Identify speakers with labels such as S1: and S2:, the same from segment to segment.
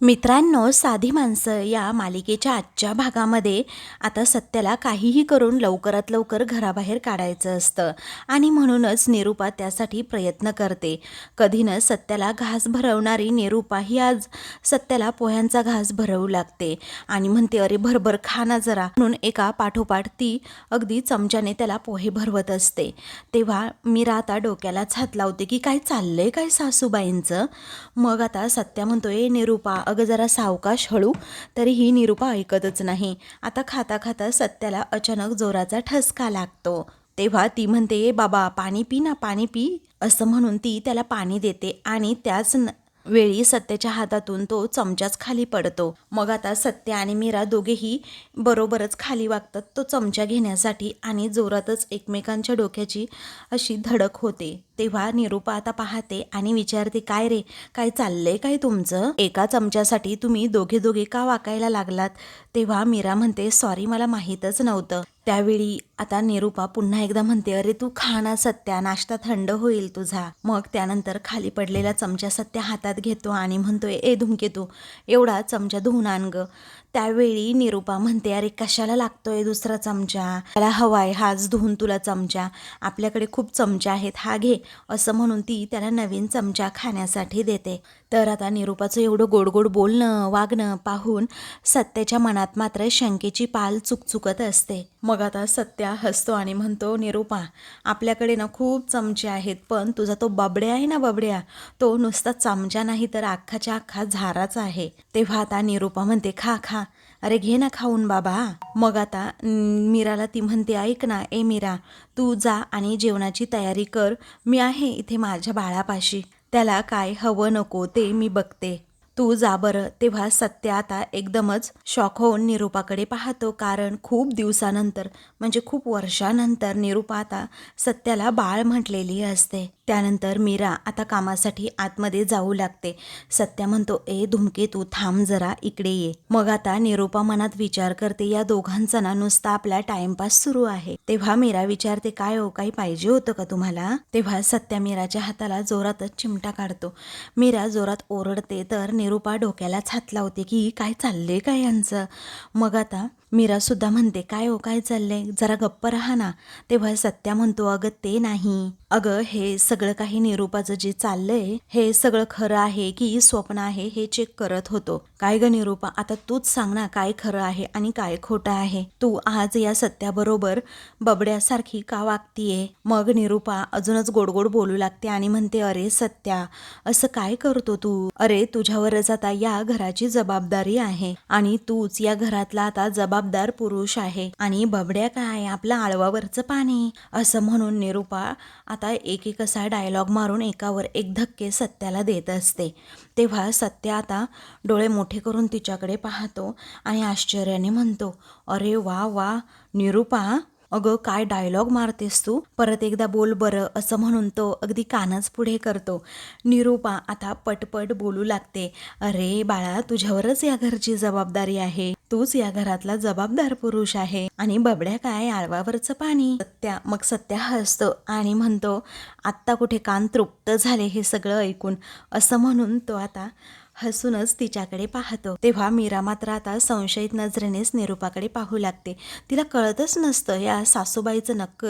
S1: मित्रांनो साधी माणसं या मालिकेच्या आजच्या भागामध्ये आता सत्याला काहीही करून लवकरात लवकर घराबाहेर काढायचं असतं आणि म्हणूनच निरूपा त्यासाठी प्रयत्न करते. कधी न सत्याला घास भरवणारी निरूपा ही आज सत्याला पोह्यांचा घास भरवू लागते आणि म्हणते अरे भरभर खा ना जरा. म्हणून एका पाठोपाठ ती अगदी चमच्याने त्याला पोहे भरवत असते. तेव्हा मीरा आता डोक्याला हात लावते की काय चाललंय काय सासूबाईंचं? मग आता सत्या म्हणतोय निरूपा अगं जरा सावकाश हळू तरी ही निरूपा ऐकतच नाही. आता खाता खाता सत्याला अचानक जोराचा ठसका लागतो. तेव्हा ती म्हणते बाबा पाणी पी ना पाणी पी असं म्हणून ती त्याला पाणी देते आणि त्याच न- वेळी सत्याच्या हातातून तो चमचाच खाली पडतो. मग आता सत्य आणि मीरा दोघेही बरोबरच खाली वागतात तो चमचा घेण्यासाठी आणि जोरातच एकमेकांच्या डोक्याची अशी धडक होते. तेव्हा निरूपा आता पाहते आणि विचारते काय रे काय चाललंय काय तुमचं? एका चमच्यासाठी तुम्ही दोघे दोघे का वाकायला लागलात? तेव्हा मीरा म्हणते सॉरी मला माहीतच नव्हतं. त्यावेळी आता निरूपा पुन्हा एकदा म्हणते अरे तू खाना सत्या नाश्ता थंड होईल तुझा. मग त्यानंतर खाली पडलेला चमचा सत्या हातात घेतो आणि म्हणतोय ए धुमकेतू एवढा चमचा धुवून आण ग. त्यावेळी निरूपा म्हणते अरे कशाला लागतोय दुसरा चमचा? त्याला हवाय हाच धुवून तुला चमचा. आपल्याकडे खूप चमचा आहेत हा घे. असं म्हणून ती त्याला नवीन चमचा खाण्यासाठी देते. तर आता निरूपाचं एवढं गोड गोड बोलणं वागणं पाहून सत्याच्या मनात मात्र शंकेची पाल चुकचुकत असते. मग आता सत्या हसतो आणि म्हणतो निरूपा आपल्याकडे ना खूप चमचे आहेत पण तुझा तो बबड्या आहे ना बबड्या तो नुसता चमचा नाही तर अख्खाच्या अख्खा झाराच आहे. तेव्हा आता निरूपा म्हणते खा खा. अरे घे ना खाऊन बाबा. मग आता मीराला ती म्हणते ऐक ना ए मीरा तू जा आणि जेवणाची तयारी कर. मी आहे इथे माझ्या बाळापाशी. त्याला काय हवं नको ते मी बघते. तू जा बरं. तेव्हा सत्य आता एकदमच शॉक होऊन निरूपाकडे पाहतो. कारण खूप दिवसानंतर म्हणजे खूप वर्षानंतर निरूपा आता सत्याला बाळ म्हटलेली असते. त्यानंतर मीरा आता कामासाठी आतमध्ये जाऊ लागते. सत्या म्हणतो ए धुमके तू थांब जरा इकडे ये. मग आता निरूपा मनात विचार करते या दोघांचा ना नुसता आपला टाइमपास सुरू आहे. तेव्हा मीरा विचारते काय हो काही पाहिजे होतं का तुम्हाला? तेव्हा सत्या मीराच्या हाताला जोरातच चिमटा काढतो. मीरा जोरात ओरडते तर निरूपा डोक्यालाच हात लावते की काय चालले काय यांचं? मग आता मीरा सुद्धा म्हणते काय ओ काय चाललंय? जरा गप्प राहा ना. तेव्हा सत्या म्हणतो अगं ते नाही. अगं हे सगळं काही निरूपाचं जे चाललंय हे सगळं खरं आहे की स्वप्न आहे हे चेक करत होतो. काय ग निरूपा आता तूच सांग ना काय खरं आहे आणि काय खोटं आहे? तू आज या सत्याबरोबर बबड्यासारखी का वागतीये? मग निरूपा अजूनच गोडगोड बोलू लागते आणि म्हणते अरे सत्या असं काय करतो तू? अरे तुझ्यावरच आता या घराची जबाबदारी आहे आणि तूच या घरातला आता जबाब जबाबदार पुरुष आहे. आणि बबड्या काय? आपलं आळवावरचं पाणी. असं म्हणून निरूपा आता एक एक असा डायलॉग मारून एकावर एक धक्के सत्याला देत असते. तेव्हा सत्य आता डोळे मोठे करून तिच्याकडे पाहतो आणि आश्चर्याने म्हणतो अरे वा वा निरूपा अगं काय डायलॉग मारतेस तू? परत एकदा बोल बरं असं म्हणून तो अगदी कानच पुढे करतो. निरूपा आता पटपट बोलू लागते अरे बाळा तुझ्यावरच या घरची जबाबदारी आहे. तूच या घरातला जबाबदार पुरुष आहे. आणि बबड्या काय आळवावरचं पाणी? सत्या मग सत्या हसतो आणि म्हणतो आत्ता कुठे कान तृप्त झाले हे सगळं ऐकून? असं म्हणून तो आता हसूनच तिच्याकडे पाहतो. तेव्हा मीरा मात्र आता संशयित नजरेनेच निरूपाकडे पाहू लागते. तिला कळतच नसतं या सासूबाईचं नक्क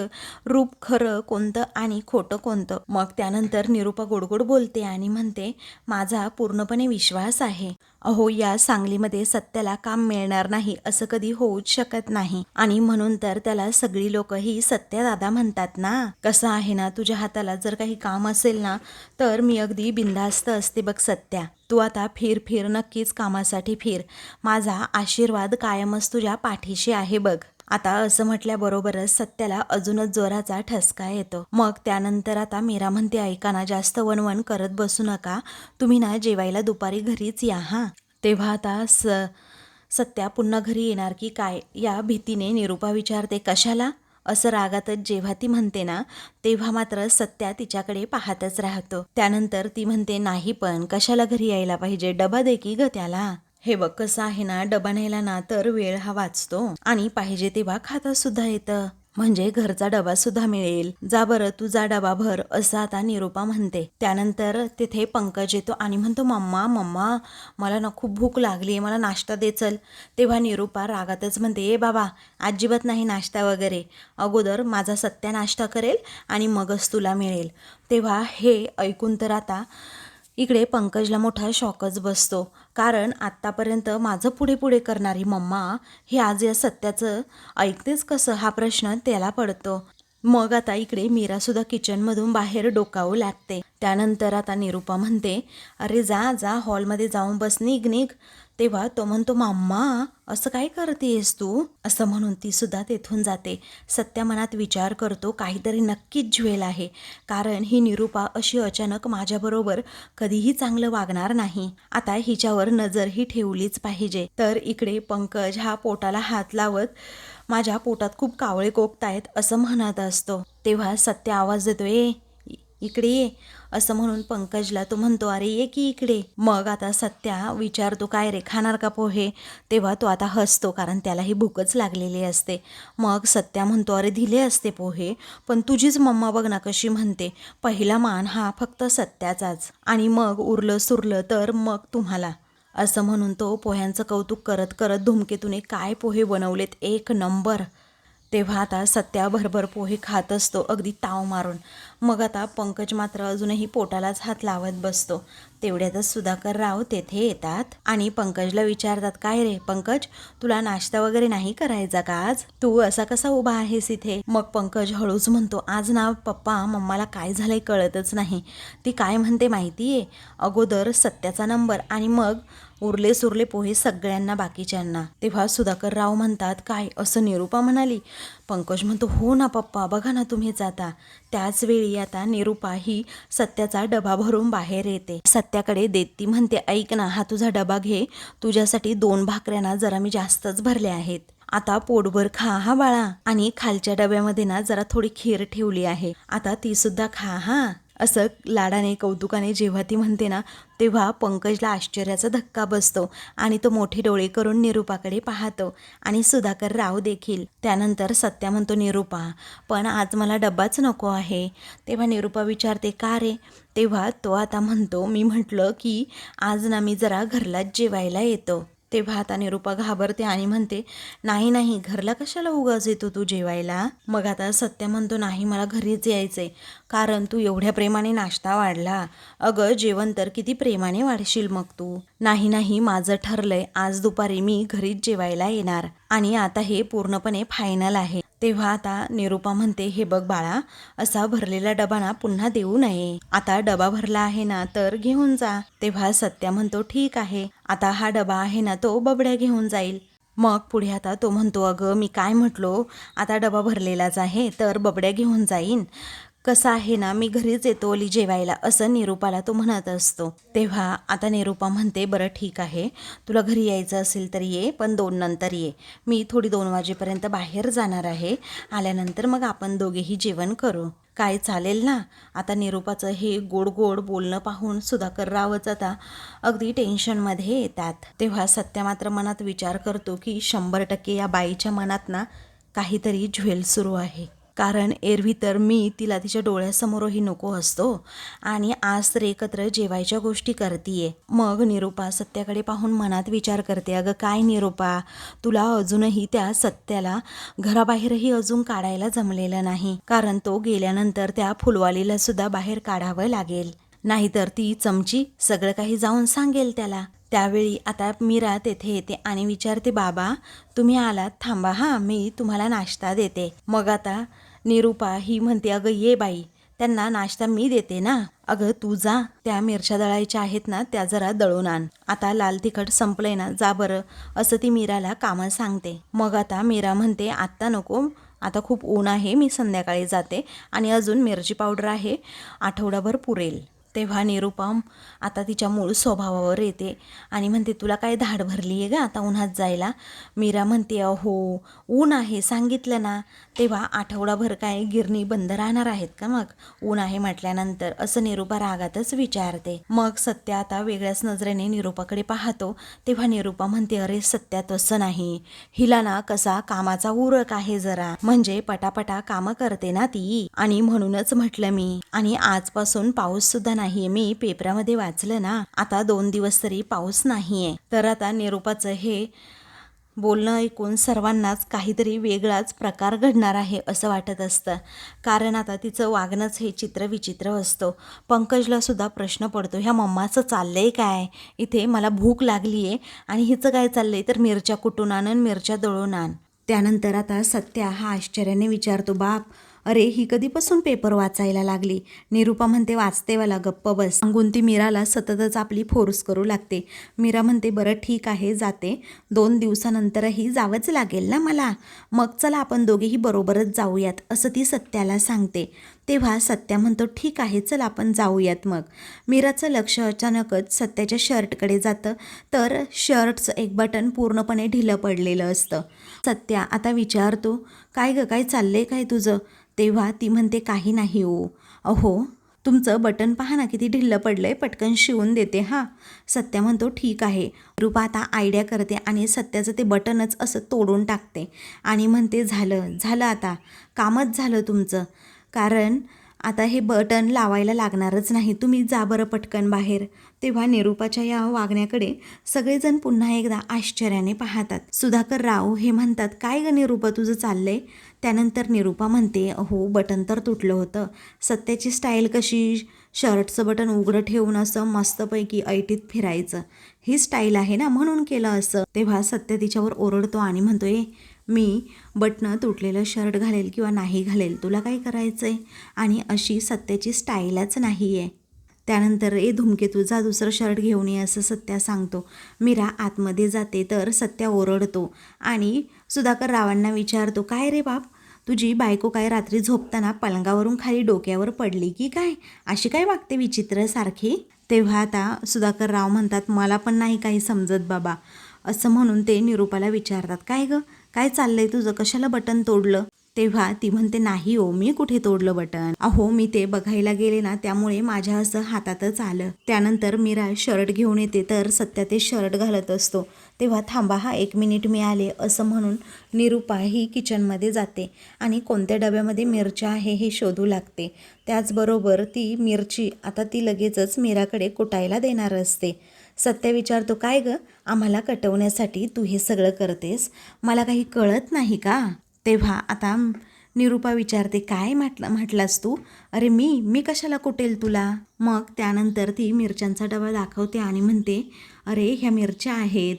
S1: रूप खरं कोणतं आणि खोटं कोणतं? मग त्यानंतर निरूपा गोडगोड बोलते आणि म्हणते माझा पूर्णपणे विश्वास आहे. अहो या सांगलीमध्ये सत्याला काम मिळणार नाही असं कधी होऊच शकत नाही. आणि म्हणून तर त्याला सगळी लोक ही सत्या दादा म्हणतात ना. कसं आहे ना तुझ्या हाताला जर काही काम असेल ना तर मी अगदी बिंदास्त असते बघ सत्या. तू आता फिर फिर नक्कीच कामासाठी फिर. माझा आशीर्वाद कायमच तुझ्या पाठीशी आहे बघ. आता असं म्हटल्याबरोबरच सत्याला अजूनच जोराचा ठसका येतो. मग त्यानंतर आता मीरा म्हणते ऐका ना जास्त वणवण करत बसू नका. तुम्ही ना जेवायला दुपारी घरीच या हां. तेव्हा आता स सत्या पुन्हा घरी येणार की काय? या भीतीने निरूपा विचारते कशाला? असं रागातच जेव्हा ती म्हणते ना तेव्हा मात्र सत्या तिच्याकडे पाहतच राहतो. त्यानंतर ती म्हणते नाही पण कशाला घरी यायला पाहिजे? डबा दे की ग त्याला. हे बघ कसं आहे ना डबा न्यायला ना तर वेळ हा वाचतो. आणि पाहिजे तेव्हा खाता सुद्धा येतं. म्हणजे घरचा डबा सुद्धा मिळेल. जा बरं तुझा डबा भर असं आता निरूपा म्हणते. त्यानंतर तिथे पंकज येतो आणि म्हणतो मम्मा मम्मा मला ना खूप भूक लागली आहे मला नाश्ता दे चल. तेव्हा निरूपा रागातच म्हणते ए बाबा अजिबात नाही नाश्ता वगैरे. अगोदर माझा सत्या नाश्ता करेल आणि मगच तुला मिळेल. तेव्हा हे ऐकून तर आता इकडे पंकजला मोठा शॉकच बसतो. कारण आत्तापर्यंत माझं पुढे पुढे करणारी मम्मा हे आज या सत्याचं ऐकतेच कसं हा प्रश्न त्याला पडतो. मग आता इकडे मीरासुद्धा किचनमधून बाहेर डोकावू लागते. त्यानंतर आता निरूपा म्हणते अरे जा जा हॉलमध्ये जाऊन बस निघ निघ. तेव्हा तो म्हणतो माम्मा असं काय करतेस तू? असं म्हणून ती सुद्धा तेथून जाते. सत्या मनात विचार करतो काहीतरी नक्कीच ज्वेल आहे. कारण ही निरूपा अशी अचानक माझ्याबरोबर कधीही चांगलं वागणार नाही. आता हिच्यावर नजर ही ठेवलीच पाहिजे. तर इकडे पंकज हा पोटाला हात लावत माझ्या पोटात खूप कावळे कोकतायत असं म्हणत असतो. तेव्हा सत्य आवाज देतो ए इकडे ये. असं म्हणून पंकजला तो म्हणतो अरे ये की इकडे. मग आता सत्या विचारतो काय रे खाणार का पोहे? तेव्हा तो आता हसतो कारण त्यालाही भूकच लागलेली असते. मग सत्या म्हणतो अरे दिले असते पोहे पण तुझीच मम्मा बघ ना कशी म्हणते. पहिला मान हा फक्त सत्याचाच. आणि मग उरलं सुरलं तर मग तुम्हाला. असं म्हणून तो पोह्यांचं कौतुक करत करत धुमकेतून काय पोहे बनवलेत एक नंबर. तेव्हा आता सत्या भरभर पोहे खात असतो अगदी ताव मारून. मग आता पंकज मात्र अजूनही पोटालाच हात लावत बसतो. तेवढ्यातच सुधाकर राव तेथे येतात आणि पंकजला विचारतात काय रे पंकज तुला नाश्ता वगैरे नाही करायचा का आज? तू असा कसा उभा आहेस इथे? मग पंकज हळूच म्हणतो आज ना पप्पा मम्माला काय झालंय कळतच नाही. ती काय म्हणते माहितीये? अगोदर सत्याचा नंबर आणि मग उरले सुरले पोहे सगळ्यांना बाकीच्यांना. तेव्हा सुधाकर राव म्हणतात काय? असं निरूपा म्हणाली. पंकज म्हणतो हो ना पप्पा बघा ना तुम्ही जाता. त्याच वेळी आता निरूपा ही सत्याचा डबा भरून बाहेर येते. सत्याकडे देत ती म्हणते ऐक ना हा तुझा डबा घे. तुझ्यासाठी दोन भाकऱ्यांना जरा मी जास्तच भरल्या आहेत. आता पोटभर खा हा बाळा. आणि खालच्या डब्यामध्ये ना जरा थोडी खीर ठेवली आहे. आता ती सुद्धा खा हा. असं लाडाने कौतुकाने जेव्हा ती म्हणते ना तेव्हा पंकजला आश्चर्याचा धक्का बसतो आणि तो मोठे डोळे करून निरूपाकडे पाहतो. आणि सुधाकर राव देखील. त्यानंतर सत्या म्हणतो निरूपा पण आज मला डब्बाच नको आहे. तेव्हा निरूपा विचारते का रे? तेव्हा तो आता म्हणतो मी म्हटलं की आज ना मी जरा घरलाच जेवायला येतो. ते भात आणि रूपा घाबरते आणि म्हणते नाही नाही घरला कशाला उगाच येतो तू जेवायला? मग आता सत्य म्हणतो नाही मला घरीच यायचंय. कारण तू एवढ्या प्रेमाने नाश्ता वाढला. अगं जेवण तर किती प्रेमाने वाढशील मग तू. नाही नाही माझं ठरलंय. आज दुपारी मी घरीच जेवायला येणार. आणि आता हे पूर्णपणे फायनल आहे. तेव्हा आता निरूपा म्हणते हे बघ बाळा असा भरलेला डबा ना पुन्हा देऊ नये. आता डबा भरला आहे ना तर घेऊन जा. तेव्हा सत्या म्हणतो ठीक आहे. आता हा डबा आहे ना तो बबड्या घेऊन जाईल. मग पुढे आता तो म्हणतो अगं मी काय म्हटलो? आता डबा भरलेलाच आहे तर बबड्या घेऊन जाईन. कसं आहे ना मी घरीच येतो ओली जेवायला असं निरूपाला तो म्हणत असतो. तेव्हा आता निरूपा म्हणते बरं ठीक आहे तुला घरी यायचं असेल तर ये पण दोन नंतर ये. मी थोडी दोन वाजेपर्यंत बाहेर जाणार आहे. आल्यानंतर मग आपण दोघेही जेवण करू. काय चालेल ना? आता निरूपाचं हे गोड गोड बोलणं पाहून सुधाकर रावच आता अगदी टेन्शनमध्ये येतात. तेव्हा सत्या मात्र मनात विचार करतो की शंभर टक्के या बाईच्या मनात ना काहीतरी झ्वेल सुरू आहे. कारण एरवी तर मी तिला तिच्या डोळ्यासमोरही नको असतो. आणि आज तर एकत्र जेवायच्या गोष्टी करतीये. मग निरूपा सत्याकडे पाहून मनात विचार करते अगं काय निरूपा? तुला अजूनही त्या सत्याला घराबाहेरही अजून काढायला जमलेलं नाही. कारण तो गेल्यानंतर त्या फुलवालीला सुद्धा बाहेर काढावं लागेल. नाहीतर ती चमची सगळं काही जाऊन सांगेल त्याला. त्यावेळी आता मीरा तेथे येते आणि विचारते बाबा तुम्ही आलात थांबा हां मी तुम्हाला नाश्ता देते. मग आता निरूपा ही म्हणते अगं ये बाई त्यांना नाश्ता मी देते ना. अगं तू जा त्या मिरच्या दळायच्या आहेत ना त्या जरा दळून आण. आता लाल तिखट संपलंय ना जा बरं असं ती मीराला कामं सांगते. मग आता मीरा म्हणते आत्ता नको आता खूप ऊन आहे मी संध्याकाळी जाते आणि अजून मिरची पावडर आहे आठवडाभर पुरेल. तेव्हा निरुपम आता तिच्या मूळ स्वभावावर येते आणि म्हणते तुला काय धाड भरली आहे ग आता उन्हात जायला? मीरा म्हणते अहो ऊन आहे सांगितलं ना. तेव्हा आठवडाभर काय गिरणी बंद राहणार आहेत का मग? ऊन आहे म्हटल्यानंतर असं निरुपा रागातच विचारते. मग सत्य आता वेगळ्याच नजरेने निरुपाकडे पाहतो. तेव्हा निरुपा म्हणते अरे सत्या तसं नाही. हिला ना कसा कामाचा उरक आहे जरा. म्हणजे पटापटा कामं करते ना ती. आणि म्हणूनच म्हटलं मी. आणि आजपासून पाऊस सुद्धा नाही. नाहीये मी पेपरामध्ये वाचलं ना आता दोन दिवस तरी पाऊस नाहीये. तर आता निरोपाचं हे बोलणं ऐकून सर्वांनाच काहीतरी वेगळाच प्रकार घडणार आहे असं वाटत असतं. कारण आता तिचं वागणंच हे चित्र विचित्र असतं. पंकजला सुद्धा प्रश्न पडतो ह्या मम्माचं चाललं आहे काय? इथे मला भूक लागली आहे आणि हिचं काय चाललं आहे तर मिरच्या कुटून आण आणि मिरच्या दळून आण. त्यानंतर आता सत्या हा आश्चर्याने विचारतो बाप अरे ही कधीपासून पेपर वाचायला लागली? निरुपा म्हणते वाचते वाला गप्प बस. सांगून ती मीराला सततच आपली फोर्स करू लागते. मीरा म्हणते बरं ठीक आहे जाते. दोन दिवसानंतरही जावंच लागेल ना मला? मग चला आपण दोघेही बरोबरच जाऊयात असं ती सत्याला सांगते. तेव्हा सत्या म्हणतो ठीक आहे चल आपण जाऊयात मग. मीराचं लक्ष अचानकच सत्याच्या शर्टकडे जातं. तर शर्टचं एक बटन पूर्णपणे ढिलं पडलेलं असतं. सत्या आता विचारतो काय गं काय चाललंय काय तुझं? तेव्हा ती म्हणते काही नाही ओ अहो तुमचं बटन पहा ना किती ढिल्लं पडलंय. पटकन शिवून देते हां. सत्या म्हणतो ठीक आहे. रूपा आता आयडिया करते आणि सत्याचं ते बटनच असं तोडून टाकते आणि म्हणते झालं झालं आता. कामच झालं तुमचं. कारण आता हे बटन लावायला लागणारच नाही. तुम्ही जा बरं पटकन बाहेर. तेव्हा निरूपाच्या या वागण्याकडे सगळेजण पुन्हा एकदा आश्चर्याने पाहतात. सुधाकर राव हे म्हणतात काय ग निरूपा तुझं चाललंय? त्यानंतर निरूपा म्हणते हो बटन तर तुटलं होतं. सत्याची स्टाईल कशी? शर्टचं बटन उघडं ठेवून असं मस्तपैकी ऐटीत फिरायचं. ही स्टाईल आहे ना म्हणून केलं असं. तेव्हा सत्य तिच्यावर ओरडतो आणि म्हणतोय मी बटणं तुटलेलं शर्ट घालेल किंवा नाही घालेल तुला काय करायचं आहे आणि अशी सत्याची स्टाईलच नाही आहे त्यानंतर ए धुमके तुझा दुसरं शर्ट घेऊन ये असं सत्या सांगतो. मीरा आतमध्ये जाते तर सत्या ओरडतो आणि सुधाकर रावांना विचारतो काय रे बाप? तुझी बायको काय रात्री झोपताना पलंगावरून खाली डोक्यावर पडली की काय? अशी काय वागते विचित्र सारखी? तेव्हा आता सुधाकर राव म्हणतात मला पण नाही काही समजत बाबा. असं म्हणून ते निरूपाला विचारतात काय गं? काय चाललंय तुझं? कशाला बटन तोडलं? तेव्हा ती म्हणते नाही हो मी कुठे तोडलं बटन? अहो मी ते बघायला गेले ना त्यामुळे माझ्या असं हातातच आलं. त्यानंतर मीरा शर्ट घेऊन येते तर सत्या ते शर्ट घालत असतो. तेव्हा थांबा हा एक मिनिट मी आले असं म्हणून निरूपा ही किचनमध्ये जाते आणि कोणत्या डब्यामध्ये मिरच्या आहे हे शोधू लागते. त्याचबरोबर ती मिरची आता ती लगेचच मीराकडे कुटायला देणार असते. सत्य विचारतो काय ग? आम्हाला कटवण्यासाठी तू हे सगळं करतेस? मला काही कळत नाही का? तेव्हा आता निरूपा विचारते काय म्हटलं म्हटलास तू? अरे मी मी कशाला कुटेल तुला? मग त्यानंतर ती मिरच्यांचा डबा दाखवते आणि म्हणते अरे ह्या मिरच्या आहेत.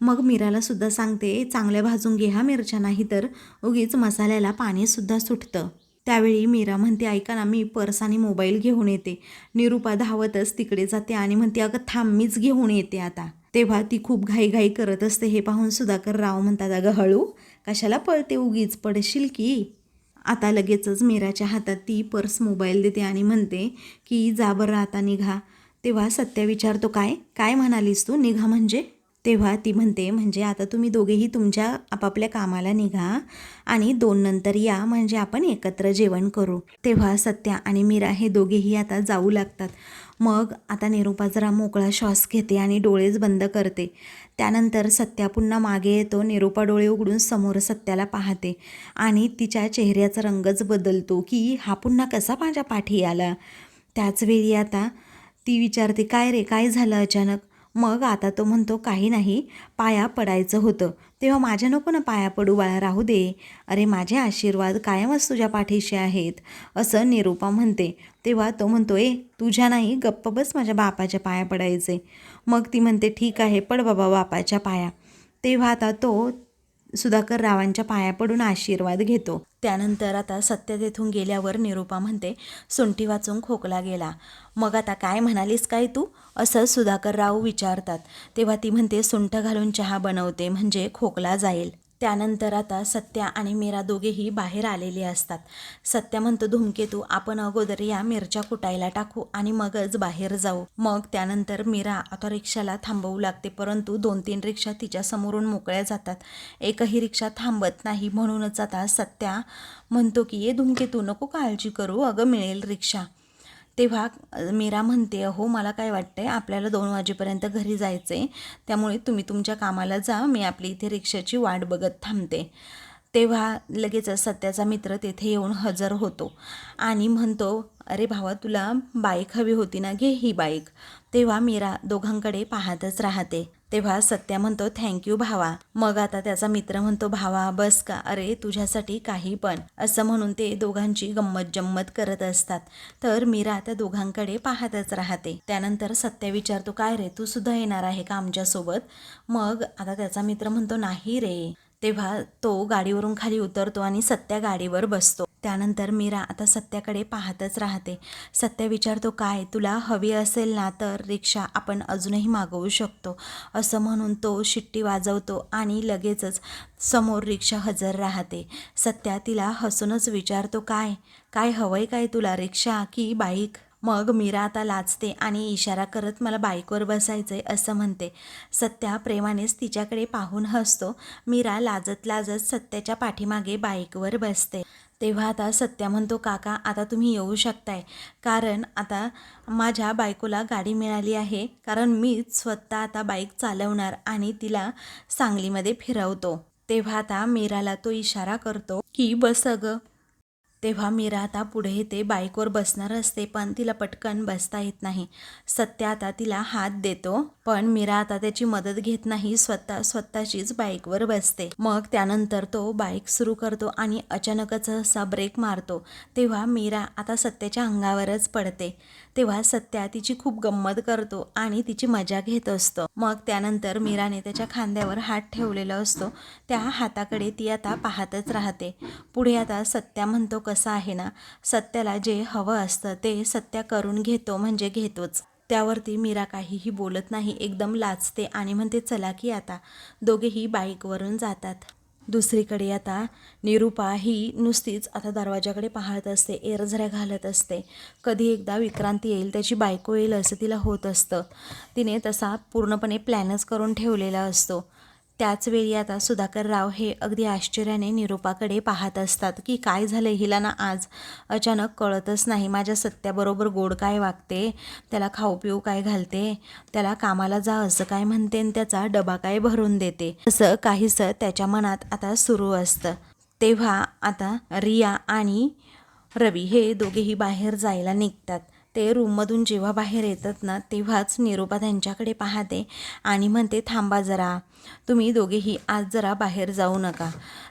S1: मग मीराला सुद्धा सांगते चांगल्या भाजून घे ह्या मिरच्या नाही तर उगीच मसाल्याला पाणीसुद्धा सुटतं. त्यावेळी मीरा म्हणते ऐका ना मी पर्स आणि मोबाईल घेऊन येते. निरूपा धावतच तिकडे जाते आणि म्हणते अगं थांब मीच घेऊन येते आता. तेव्हा ती खूप घाईघाई करत असते हे पाहून सुधाकर राव म्हणतात अगं हळू कशाला पळते उगीच? पडशील की? आता लगेचच मीराच्या हातात ती पर्स मोबाईल देते आणि म्हणते की जा बरं आता निघा. तेव्हा सत्या विचारतो काय? काय म्हणालीस तू? निघा म्हणजे? तेव्हा ती म्हणते म्हणजे आता तुम्ही दोघेही तुमच्या आपापल्या कामाला निघा आणि दोन नंतर या म्हणजे आपण एकत्र जेवण करू. तेव्हा सत्या आणि मीरा हे दोघेही आता जाऊ लागतात. मग आता निरूपा जरा मोकळा श्वास घेते आणि डोळेच बंद करते. त्यानंतर सत्या पुन्हा मागे येतो. निरूपा डोळे उघडून समोर सत्याला पाहते आणि तिच्या चेहऱ्याचा रंगच बदलतो की हा पुन्हा कसा माझ्या पाठी आला? त्याचवेळी आता ती विचारते काय रे? काय झालं अचानक? मग आता तो म्हणतो काही नाही. पाया पडायचं होतं. तेव्हा माझ्या नको ना पाया पडू बाळा राहू दे. अरे माझे आशीर्वाद कायमच तुझ्या पाठीशी आहेत असं निरूपा म्हणते. तेव्हा तो म्हणतो ए तुझ्या नाही गप्प बस माझ्या बापाच्या पाया पडायचे. मग ती म्हणते ठीक आहे पड बाबा बापाच्या पाया. तेव्हा आता तो सुधाकर रावांच्या पाया पडून आशीर्वाद घेतो. त्यानंतर आता सत्य तेथून गेल्यावर निरूपा म्हणते सुंठी वाचून खोकला गेला. मग आता काय म्हणालीस काय तू? असं सुधाकर राव विचारतात. तेव्हा ती म्हणते सुंठ घालून चहा बनवते म्हणजे खोकला जाईल. त्यानंतर आता सत्या आणि मीरा दोघेही बाहेर आलेले असतात. सत्या म्हणतो धूमकेतू आपण अगोदर या मिरच्या कुटायला टाकू आणि मगच बाहेर जाऊ. मग त्यानंतर मीरा आता रिक्षाला थांबवू लागते परंतु दोन तीन रिक्षा तिच्या समोरून मोकळ्या जातात. एकही रिक्षा थांबत नाही म्हणूनच आता सत्या म्हणतो की ये धूमकेतू नको काळजी करू अगं मिळेल रिक्षा. तेव्हा मीरा म्हणते हो मला काय वाटतंय आपल्याला दोन वाजेपर्यंत घरी जायचं आहे त्यामुळे तुम्ही तुमच्या कामाला जा मी आपली इथे रिक्षाची वाट बघत थांबते. तेव्हा लगेचच सत्याचा मित्र तेथे येऊन हजर होतो आणि म्हणतो अरे भावा तुला बाईक हवी होती ना घे ही बाईक. तेव्हा मीरा दोघांकडे पाहतच राहते. तेव्हा सत्या म्हणतो थँक्यू भावा. मग आता त्याचा मित्र म्हणतो भावा बस का? अरे तुझ्यासाठी काही पण. असं म्हणून ते दोघांची गंमत जम्मत करत असतात. तर मीरा त्या दोघांकडे पाहतच राहते. त्यानंतर सत्या विचारतो काय रे तू सुद्धा येणार आहे का आमच्यासोबत? मग आता त्याचा मित्र म्हणतो नाही रे. तेव्हा तो गाडीवरून खाली उतरतो आणि सत्या गाडीवर बसतो. त्यानंतर मीरा आता सत्याकडे पाहतच राहते. सत्या विचारतो काय तुला हवी असेल ना तर रिक्षा आपण अजूनही मागवू शकतो. असं म्हणून तो शिट्टी वाजवतो आणि लगेचच समोर रिक्षा हजर राहते. सत्या तिला हसूनच विचारतो काय काय हवंय काय तुला रिक्षा की बाईक? मग मीरा आता लाचते आणि इशारा करत मला बाईकवर बसायचं आहे असं म्हणते. सत्या प्रेमानेच तिच्याकडे पाहून हसतो. मीरा लाजत लाजत सत्याच्या पाठीमागे बाईकवर बसते. तेव्हा आता सत्या म्हणतो काका आता तुम्ही येऊ शकताय. कारण आता माझ्या बायकोला गाडी मिळाली आहे. कारण मीच स्वतः आता बाईक चालवणार आणि तिला सांगलीमध्ये फिरवतो. तेव्हा आता मीराला तो इशारा करतो की बस अगं. तेव्हा मीरा आता पुढे येते बाईकवर बसणार असते पण तिला पटकन बसता येत नाही. सत्य आता तिला हात देतो. पण मीरा आता त्याची मदत घेत नाही स्वतः स्वतःचीच बाईकवर बसते. मग त्यानंतर तो बाईक सुरू करतो आणि अचानकच असा ब्रेक मारतो. तेव्हा मीरा आता सत्याच्या अंगावरच पडते. तेव्हा सत्या तिची खूप गंमत करतो आणि तिची मजा घेत असतो. मग त्यानंतर मीराने त्याच्या खांद्यावर हात ठेवलेला असतो. त्या हाताकडे ती आता पाहतच राहते. पुढे आता सत्या म्हणतो कसं आहे ना? सत्याला जे हवं असतं ते सत्या करून घेतो म्हणजे घेतोच. त्यावरती मीरा काहीही बोलत नाही एकदम लाचते आणि म्हणते चला की आता. दोघेही बाईकवरून जातात. दुसरीकडे आता निरूपा ही नुसतीच आता दरवाजाकडे पाहत असते एरझऱ्या घालत असते. कधी एकदा विक्रांती येईल त्याची बायको येईल असं तिला होत असतं. तिने तसा पूर्णपणे प्लॅनच करून ठेवलेला असतो. त्याच वेळी आता सुधाकर राव हे अगदी आश्चर्याने निरूपाकडे पाहत असतात की काय झालं हिला ना आज अचानक कळतच नाही. माझ्या सत्याबरोबर गोड काय वागते? त्याला खाऊ पिऊ काय घालते? त्याला कामाला जा असं काय म्हणते आणि त्याचा डबा काय भरून देते? असं काहीसं त्याच्या मनात आता सुरू असतं. तेव्हा आता रिया आणि रवी हे दोघेही बाहेर जायला निघतात. ते रूममधून जेव्हा बाहेर येतात ना तेव्हाच निरूपा त्यांच्याकडे पाहते आणि म्हणते थांबा जरा. तुम्ही दोघेही आज जरा बाहेर जाऊ नका.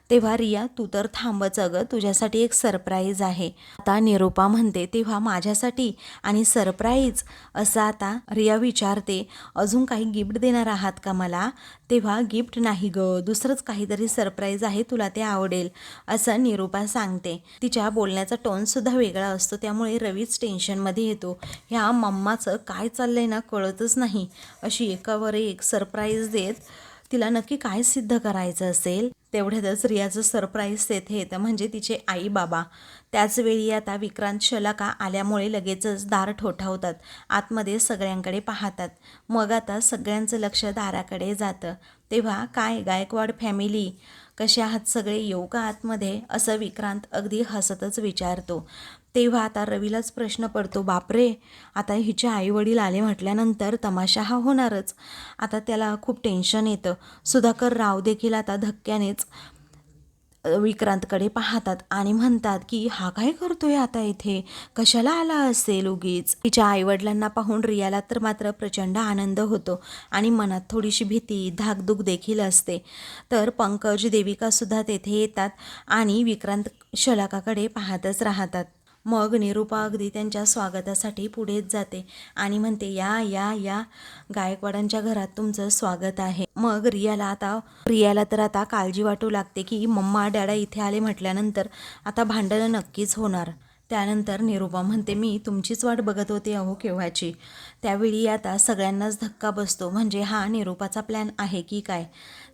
S1: तेव्हा रिया तू तर थांबच अगं तुझ्यासाठी एक सरप्राईज आहे. आता निरूपा म्हणते तेव्हा माझ्यासाठी आणि सरप्राईज असं आता रिया विचारते अजून काही गिफ्ट देणार आहात का मला? तेव्हा गिफ्ट नाही ग दुसरंच काहीतरी सरप्राईज आहे तुला ते आवडेल असं निरूपा सांगते. तिच्या बोलण्याचा टोनसुद्धा वेगळा असतो त्यामुळे रवीच टेन्शनमध्ये येतो. ह्या मम्माचं काय चाललंय ना कळतच नाही. अशी एकावर एक सरप्राईज देत तिला नक्की काय सिद्ध करायचं असेल? तेवढ्यातच रियाचं सरप्राईज तेथे येतं. म्हणजे तिचे आई बाबा त्याचवेळी आता विक्रांत शलाका आल्यामुळे लगेचच दार ठोठावतात. आतमध्ये सगळ्यांकडे पाहतात. मग आता सगळ्यांचं लक्ष दाराकडे जातं. तेव्हा काय? गायकवाड फॅमिली कसे आहात सगळे? येऊ का आतमध्ये? असं विक्रांत अगदी हसतच विचारतो. तेव्हा आता रवीलाच प्रश्न पडतो बापरे आता हिचे आई वडील आले म्हटल्यानंतर तमाशा हा होणारच. आता त्याला खूप टेन्शन येतं. सुधाकर राव देखील आता धक्क्यानेच विक्रांतकडे पाहतात आणि म्हणतात की हा काय करतोय आता इथे? कशाला आला असेल उगीच? तिच्या आईवडिलांना पाहून रियाला तर मात्र प्रचंड आनंद होतो आणि मनात थोडीशी भीती धाकधूक देखील असते. तर पंकज देविकासुद्धा तेथे येतात आणि विक्रांत शलाकाकडे पाहतच राहतात. मग निरूपा अगदी त्यांच्या स्वागतासाठी पुढेच जाते आणि म्हणते या या या गायकवाडांच्या घरात तुमचं स्वागत आहे. मग रियाला आता रियाला तर आता काळजी वाटू लागते की मम्मा डॅडा इथे आले म्हटल्यानंतर आता भांडणं नक्कीच होणार. त्यानंतर निरुपा म्हणते मी तुमचीच वाट बघत होते अहो केव्हाची. त्यावेळी आता सगळ्यांनाच धक्का बसतो. म्हणजे हा निरुपाचा प्लॅन आहे की काय?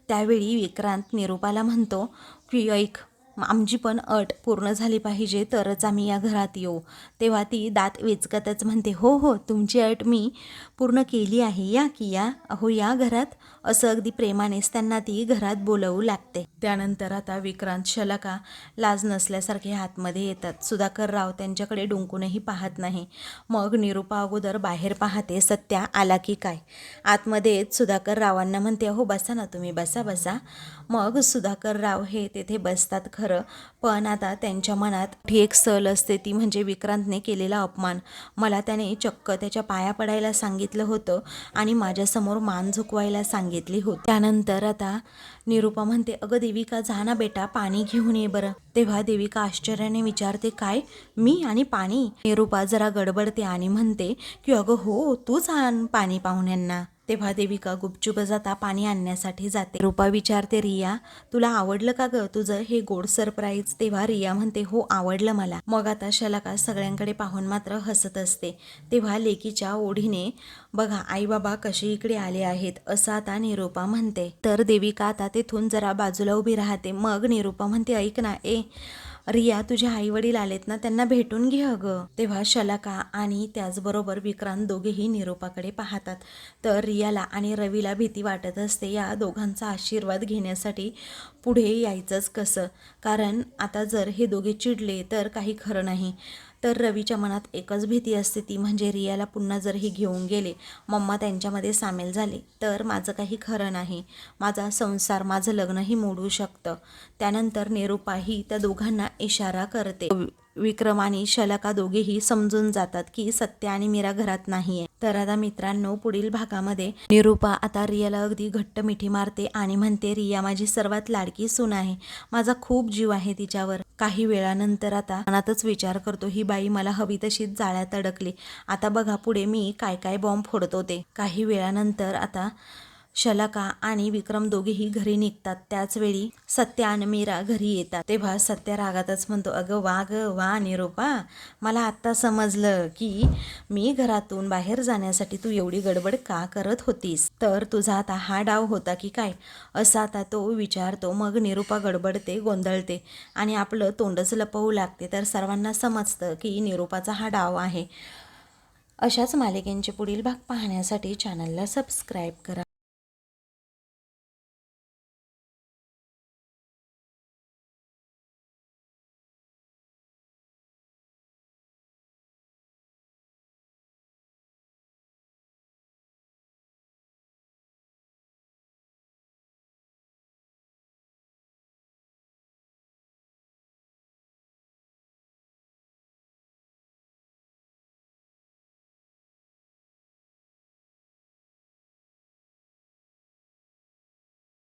S1: त्यावेळी विक्रांत निरुपाला म्हणतो की ऐक आमची पण अट पूर्ण झाली पाहिजे तरच आम्ही या घरात येऊ. तेव्हा ती दात वेचकतच म्हणते हो हो तुमची अट मी पूर्ण केली आहे या की या? अहो या घरात? असं अगदी प्रेमानेच त्यांना ती घरात बोलवू लागते. त्यानंतर आता विक्रांत शलका लाज नसल्यासारखे हातमध्ये येतात. सुधाकर राव त्यांच्याकडे डुंकूनही पाहत नाही. मग निरुपा अगोदर बाहेर पाहते सत्या आला की काय? आतमध्येच सुधाकर रावांना म्हणते अहो बसा ना तुम्ही बसा बसा. मग सुधाकर राव हे तेथे बसतात खरं पण आता त्यांच्या मनात ही एक सल असते ती म्हणजे विक्रांतने केलेला अपमान. मला त्याने चक्क त्याच्या पाया पडायला सांगितलं होतं आणि माझ्यासमोर मान झुकवायला सांगितली होती. त्यानंतर आता निरुपा म्हणते अगं देविका जा ना बेटा पाणी घेऊन ये बरं. तेव्हा देविका आश्चर्याने विचारते काय? मी आणि पाणी? निरुपा जरा गडबडते आणि म्हणते की अगं हो तूच आण पाणी पाहुण्यांना. तेव्हा देविका गुपचूप जाता पाणी आणण्यासाठी जाते. रुपा विचारते रिया तुला आवडलं का ग तुझं हे गोड सरप्राईज? तेव्हा रिया म्हणते हो आवडलं मला. मग आता शलाका सगळ्यांकडे पाहून मात्र हसत असते. तेव्हा लेकीच्या ओढीने बघा आई बाबा कसे इकडे आले आहेत असं आता निरूपा म्हणते. तर देविका आता तेथून जरा बाजूला उभी राहते. मग निरूपा म्हणते ऐक ना ए रिया तुझे आई वडील आलेत ना त्यांना भेटून घे अगं. तेव्हा शलाका आणि त्याचबरोबर विक्रांत दोघेही निरोपाकडे पाहतात. तर रियाला आणि रवीला भीती वाटत असते या दोघांचा आशीर्वाद घेण्यासाठी पुढे यायचंच कसं? कारण आता जर हे दोघे चिडले तर काही खरं नाही. तर रवीच्या मनात एकच भीती असते ती म्हणजे रियाला पुन्हा जर ही घेऊन गेले मम्मा त्यांच्यामध्ये सामील झाले तर माझं काही खरं नाही. माझा संसार माझं लग्नही मोडू शकतं. त्यानंतर निरुपाही त्या दोघांना इशारा करते. विक्रम आणि शलका दोघेही समजून जातात की सत्य आणि मीरा घरात नाही आहे तर आता मित्रांनो पुढील भागामध्ये निरुपा आता रियाला अगदी घट्ट मिठी मारते आणि म्हणते रिया माझी सर्वात लाडकी सून आहे. माझा खूप जीव आहे तिच्यावर. काही वेळानंतर आता मनातच विचार करतो ही बाई मला हवी तशीच जाळ्यात अडकली. आता बघा पुढे मी काय काय बॉम्ब फोडत होते काही वेळानंतर आता शलाका आणि विक्रम दोघेही घरी निघतात. त्याच वेळी सत्य आणि मीरा घरी येतात. तेव्हा सत्या रागातच म्हणतो अगं वा ग वा निरोपा मला आत्ता समजलं की मी घरातून बाहेर जाण्यासाठी तू एवढी गडबड का करत होतीस? तर तुझा आता हा डाव होता की काय? असा आता तो विचारतो. मग निरूपा गडबडते गोंधळते आणि आपलं तोंडच लपवू लागते. तर सर्वांना समजतं की निरूपाचा हा डाव आहे. अशाच मालिकेंचे पुढील भाग पाहण्यासाठी चॅनलला सबस्क्राईब करा.